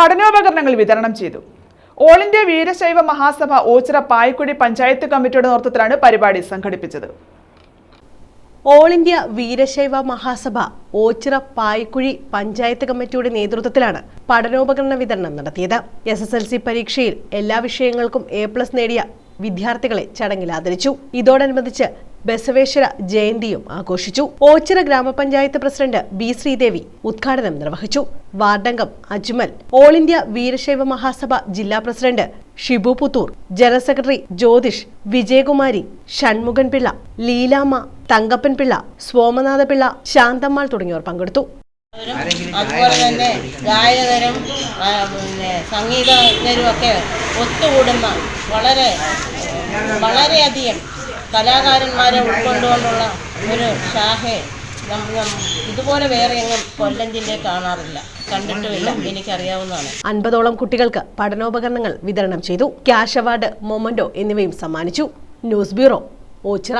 പഠനോപകരണങ്ങൾ വിതരണം ചെയ്തു. All India Veerashaiva Mahasabha Ochira Payakkudi panchayat കമ്മിറ്റിയുടെ നേതൃത്വത്തിലാണ് പരിപാടി സംഘടിപ്പിച്ചത്. ഓൾ ഇന്ത്യ വീരശൈവ മഹാസഭ ഓച്ചിറ പായ്ക്കുഴി പഞ്ചായത്ത് കമ്മിറ്റിയുടെ നേതൃത്വത്തിലാണ് പഠനോപകരണ വിതരണം നടത്തിയത്. എസ് എസ് എൽ സി പരീക്ഷയിൽ എല്ലാ വിഷയങ്ങൾക്കും എ പ്ലസ് നേടിയ വിദ്യാർത്ഥികളെ ചടങ്ങിൽ ആദരിച്ചു. ഇതോടനുബന്ധിച്ച് ബസവേശ്വര ജയന്തിയും ആഘോഷിച്ചു. ഓച്ചിറ ഗ്രാമപഞ്ചായത്ത് പ്രസിഡന്റ് ബി ശ്രീദേവി ഉദ്ഘാടനം നിർവഹിച്ചു. വാർഡംഗം അജ്മൽ. ഓൾ ഇന്ത്യ വീരശൈവ മഹാസഭ ജില്ലാ president Shibu Puthur. General secretary Jyothish Vijayakumari Shanmukhan Pillai Leelamma Thankappan Pillai Somanatha Pillai Shanthammal തുടങ്ങിയവർ പങ്കെടുത്തു. അതുപോലെ തന്നെ ഗായകരും പിന്നെ സംഗീതജ്ഞരും ഒക്കെ ഒത്തുകൂടുന്ന വളരെ വളരെയധികം കലാകാരന്മാരെ ഉൾക്കൊണ്ടുകൊണ്ടുള്ള ഒരു ശാഖയെ ഇതുപോലെ വേറെ എങ്ങും കൊല്ലം ജില്ലയിൽ കാണാറില്ല. എനിക്കറിയാവുന്നതാണ്. അൻപതോളം കുട്ടികൾക്ക് പഠനോപകരണങ്ങൾ വിതരണം ചെയ്തു. ക്യാഷ് അവാർഡ് മൊമൻഡോ എന്നിവയും സമ്മാനിച്ചു. News bureau Ochira.